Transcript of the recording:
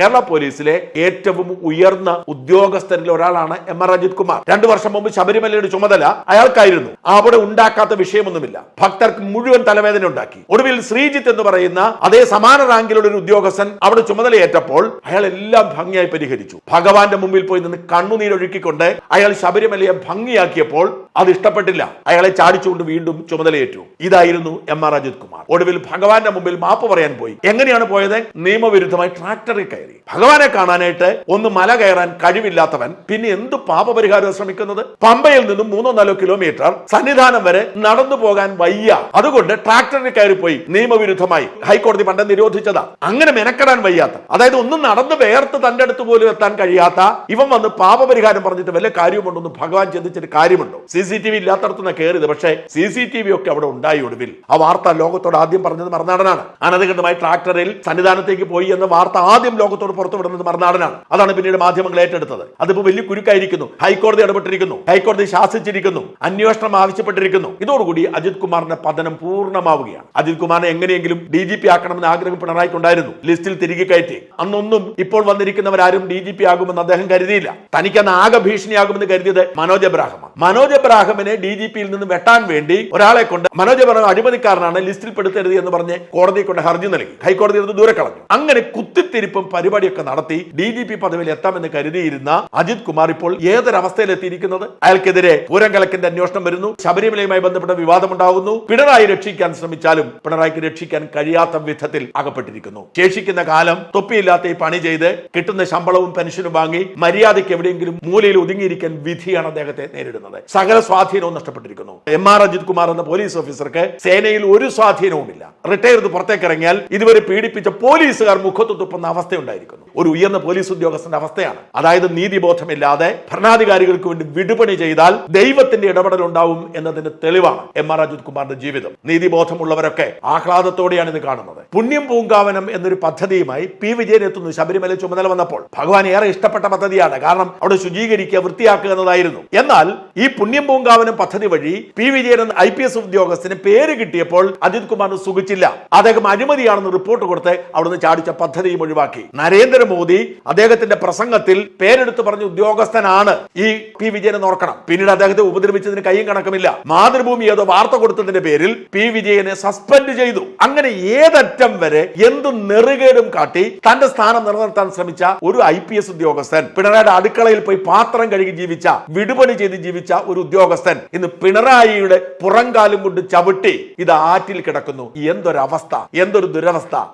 കേരള പോലീസിലെ ഏറ്റവും ഉയർന്ന ഉദ്യോഗസ്ഥരിൽ ഒരാളാണ് എം ആർ അജിത് കുമാർ. രണ്ടു വർഷം മുമ്പ് ശബരിമലയുടെ ചുമതല അയാൾക്കായിരുന്നു. അവിടെ ഉണ്ടാക്കാത്ത വിഷയമൊന്നുമില്ല. ഭക്തർക്ക് മുഴുവൻ തലവേദന ഉണ്ടാക്കി. ഒടുവിൽ ശ്രീജിത്ത് എന്ന് പറയുന്ന അതേ സമാന റാങ്കിലുള്ള ഒരു ഉദ്യോഗസ്ഥൻ അവിടെ ചുമതലയേറ്റപ്പോൾ അയാൾ എല്ലാം ഭംഗിയായി പരിഹരിച്ചു. ഭഗവാന്റെ മുമ്പിൽ പോയി നിന്ന് കണ്ണുനീരൊഴുക്കിക്കൊണ്ട് അയാൾ ശബരിമലയെ ഭംഗിയാക്കിയപ്പോൾ അത് ഇഷ്ടപ്പെട്ടില്ല. അയാളെ ചാടിച്ചുകൊണ്ട് വീണ്ടും ചുമതലയേറ്റു. ഇതായിരുന്നു എം ആർ അജിത് കുമാർ. ഒടുവിൽ ഭഗവാന്റെ മുമ്പിൽ മാപ്പ് പറയാൻ പോയി. എങ്ങനെയാണ് പോയത്? നിയമവിരുദ്ധമായി ട്രാക്ടറിൽ കയറി. ഭഗവാനെ കാണാനായിട്ട് ഒന്ന് മല കയറാൻ കഴിവില്ലാത്തവൻ പിന്നെ എന്ത് പാപപരിഹാരം ശ്രമിക്കുന്നത്? പമ്പയിൽ നിന്നും മൂന്നോ നാലോ കിലോമീറ്റർ സന്നിധാനം വരെ നടന്നു പോകാൻ വയ്യ. അതുകൊണ്ട് ട്രാക്ടറിൽ പോയി നിയമവിരുദ്ധമായി ഹൈക്കോടതി പണ്ട് നിരോധിച്ചതാ. അങ്ങനെ മെനക്കെടാൻ വയ്യാത്ത അതായത് ഒന്നും നടന്ന് വേർത്ത് തന്റെ അടുത്ത് പോലും എത്താൻ കഴിയാത്ത ഇവൻ വന്ന് പാപപരിഹാരം പറഞ്ഞിട്ട് വല്ല കാര്യമുണ്ടോ ഭഗവാൻ ചിന്തിച്ചിട്ട് കാര്യമുണ്ടോ? സി സി ടി വി ഇല്ലാത്തടത്തുനിന്ന് കയറിയത് പക്ഷേ സി സി ടി വി ഒക്കെ അവിടെ ഉണ്ടായി ഒടുവിൽ. ആ വാർത്ത ലോകത്തോട് ആദ്യം പറഞ്ഞത് മറുനാടനാണ്. അനധികൃതമായി ട്രാക്ടറിൽ സന്നിധാനത്തേക്ക് പോയി എന്ന വാർത്ത ആദ്യം ലോകത്തോട് പുറത്തുവിടുന്നത് മറുനാടനാണ്. അതാണ് പിന്നീട് മാധ്യമങ്ങൾ ഏറ്റെടുത്തത്. അതിപ്പോ വലിയ കുരുക്കായിരിക്കുന്നു. ഹൈക്കോടതി ഇടപെട്ടിരിക്കുന്നു. ഹൈക്കോടതി ശാസിച്ചിരിക്കുന്നു. അന്വേഷണം ആവശ്യപ്പെട്ടിരിക്കുന്നു. ഇതോടുകൂടി അജിത് കുമാറിന്റെ പതനം പൂർണമാവുകയാണ്. അജിത് കുമാറിനെ എങ്ങനെയെങ്കിലും ഡി ജി പി ആക്കണമെന്ന് ആഗ്രഹം പിണറായിക്കുണ്ടായിരുന്നു. ലിസ്റ്റിൽ തിരികെ കയറ്റി. അന്നൊന്നും ഇപ്പോൾ വന്നിരിക്കുന്നവരാരും ഡി ജി പി ആകുമെന്ന് അദ്ദേഹം കരുതിയില്ല. തനിക്ക് അന്ന് ആകെ ഭീഷണിയാകുമെന്ന് കരുതിയത് മനോജ് എബ്രാഹമാണ്. മനോജ് എബ്രാഹിമിനെ ഡി ജി പിയിൽ നിന്ന് വെട്ടാൻ വേണ്ടി ഒരാളെ കൊണ്ട് മനോജ് അബ്രഹാം അഴിമതിക്കാരനാണ് ലിസ്റ്റിൽ പെടുത്തരുത് എന്ന് പറഞ്ഞ് കോടതിയെ കൊണ്ട് ഹർജി നൽകി. ഹൈക്കോടതി അത് ദൂരെ കളഞ്ഞു. അങ്ങനെ കുത്തിത്തിരിപ്പും പരിപാടിയൊക്കെ നടത്തി ഡി ജി പി പദവിയിൽ എത്താമെന്ന് കരുതിയിരുന്ന അജിത് കുമാർ ഇപ്പോൾ ഏതൊരവസ്ഥയിലെത്തിയിരിക്കുന്നത്? അയാൾക്കെതിരെ പൂരം കലക്കിന്റെ അന്വേഷണം വരുന്നു. ശബരിമലയുമായി ബന്ധപ്പെട്ട വിവാദമുണ്ടാകുന്നു പിണറായി രക്ഷിക്കാൻ ശ്രമിച്ചാലും പിണറായിക്ക് രക്ഷിക്കാൻ കഴിയാത്ത വിധത്തിൽ അകപ്പെട്ടിരിക്കുന്നു. ശേഷിക്കുന്ന കാലം തൊപ്പിയില്ലാത്ത ഈ പണി ചെയ്ത് കിട്ടുന്ന ശമ്പളവും പെൻഷനും വാങ്ങി മര്യാദയ്ക്ക് എവിടെയെങ്കിലും മൂലയിൽ ഒതുങ്ങിയിരിക്കാൻ വിധിയാണ് അദ്ദേഹത്തെ നേരിടുന്നത്. സകല സ്വാധീനവും നഷ്ടപ്പെട്ടിരിക്കുന്നു. എം ആർ അജിത് കുമാർ എന്ന പോലീസ് ഓഫീസർക്ക് സേനയിൽ ഒരു സ്വാധീനവുമില്ല റിട്ടയർ പുറത്തേക്ക് ഇറങ്ങിയാൽ ഇതുവരെ പീഡിപ്പിച്ച പോലീസുകാർ മുഖത്ത് തുപ്പുന്ന അവസ്ഥയുണ്ടായിരിക്കുന്നു. ഒരു ഉയർന്ന പോലീസ് ഉദ്യോഗസ്ഥന്റെ അവസ്ഥയാണ്. അതായത് നീതിബോധമില്ലാതെ ഭരണാധികാരികൾക്ക് വേണ്ടി വിടുപണി ചെയ്താൽ ദൈവത്തിന്റെ ഇടപെടൽ ഉണ്ടാവും എന്നതിന്റെ തെളിവാണ് എം ആർ അജിത് കുമാറിന്റെ ജീവിതം. നീതിബോധമുള്ളവരൊക്കെ ആഹ്ലാദത്തോടെയാണ് ഇത് കാണുന്നത്. പുണ്യം പൂങ്കാവനം എന്നൊരു പദ്ധതിയുമായി പി വിജയൻ എത്തുന്നു. ശബരിമല ചുമതല വന്നപ്പോൾ. ഭഗവാൻ ഏറെ ഇഷ്ടപ്പെട്ട പദ്ധതിയാണ്. കാരണം അവിടെ ശുചീകരിക്കുക വൃത്തിയാക്കുക എന്നതായിരുന്നു. എന്നാൽ ഈ പുണ്യം പൂങ്കാവനം പദ്ധതി വഴി P Vijayan I P S ഉദ്യോഗസ്ഥന് പേര് കിട്ടിയപ്പോൾ അജിത് കുമാറിന് സുഖിച്ചില്ല. അദ്ദേഹം അഴിമതിയാണെന്ന് റിപ്പോർട്ട് കൊടുത്ത് അവിടുന്ന് ചാടിച്ച പദ്ധതിയും ഒഴിവാക്കി. നരേന്ദ്രമോദി അദ്ദേഹത്തിന്റെ പ്രസംഗത്തിൽ പേരെടുത്ത് പറഞ്ഞ ഉദ്യോഗസ്ഥനാണ് ഈ പി വിജയനെ ഓർക്കണം. പിന്നീട് അദ്ദേഹത്തെ ഉപദ്രവിച്ചതിന് കൈയും കണക്കുമില്ല. മാതൃഭൂമി ഏതോ വാർത്ത കൊടുത്തതിന്റെ പേരിൽ പി വിജയനെ സസ്പെൻഡ് ചെയ്തു. അങ്ങനെ ഏതറ്റം വരെ എന്ത് നെറുകേടും കാട്ടി തന്റെ സ്ഥാനം നിലനിർത്താൻ ശ്രമിച്ച ഒരു ഐ പി എസ് ഉദ്യോഗസ്ഥൻ പിണറായിയുടെ അടുക്കളയിൽ പോയി പാത്രം കഴുകി ജീവിച്ച വിടുപണി ചെയ്ത് ജീവിച്ച ഒരു ഉദ്യോഗസ്ഥൻ ഇന്ന് പിണറായിയുടെ പുറംകാലും കൊണ്ട് ചവിട്ടി ഇത് ആറ്റിൽ കിടക്കുന്നു. എന്തൊരവസ്ഥ? എന്തൊരു ദുരവസ്ഥ?